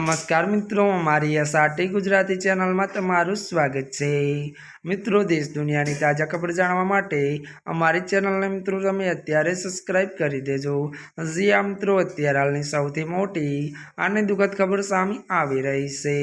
નમસ્કાર મિત્રો, મારી એસઆરટી ગુજરાતી ચેનલમાં તમારું સ્વાગત છે. મિત્રો, દેશ દુનિયાની તાજા ખબર જાણવા માટે અમારી ચેનલને મિત્રો તમે અત્યારે સબસ્ક્રાઈબ કરી દેજો. જી આ મિત્રો, અત્યારે હાલની સૌથી મોટી અને દુઃખદ ખબર સામે આવી રહી છે.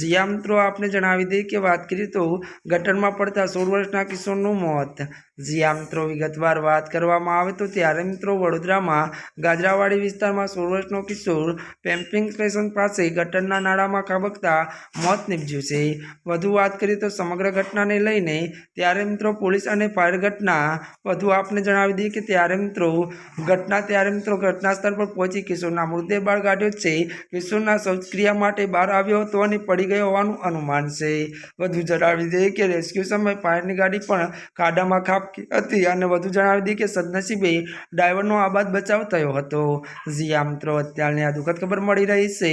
જીયા આ મિત્રો, આપને જણાવી દઈએ કે વાત કરીએ તો ગટરમાં પડતા સોળ વર્ષના કિશોરનું મોત. જીયા આ મિત્રો, વિગતવાર વાત કરવામાં આવે તો ત્યારે મિત્રો વડોદરામાં ગાજરાવાડી વિસ્તારમાં સોળ વર્ષનો કિશોર પેમ્પિંગ સ્ટેશન પાસે ગટરના નાળામાં ખાબકતા મોત નીપજ્યું છે. વધુ વાત કરીએ તો સમગ્ર ઘટનાને લઈને ત્યારે મિત્રો પોલીસ અને ફાયર ઘટના વધુ આપને જણાવી દઈએ કે ત્યારે મિત્રો ઘટના ત્યારે મિત્રો ઘટના સ્થળ પર પહોંચી કિશોરના મૃતદેહ બહાર કાઢ્યો છે. કિશોરના શૌચક્રિયા માટે બહાર આવ્યો હતો અને પડી ગયો હોવાનું અનુમાન છે. વધુ જણાવી દઈએ કે રેસ્ક્યુ સમયે ફાયરની ગાડી પણ ખાડામાં ખાબકી હતી અને વધુ જણાવી દઈએ કે સદનસીબે ડ્રાઈવરનો આબાદ બચાવ થયો હતો. જી મિત્રો, અત્યારની આ દુઃખદ ખબર મળી રહી છે.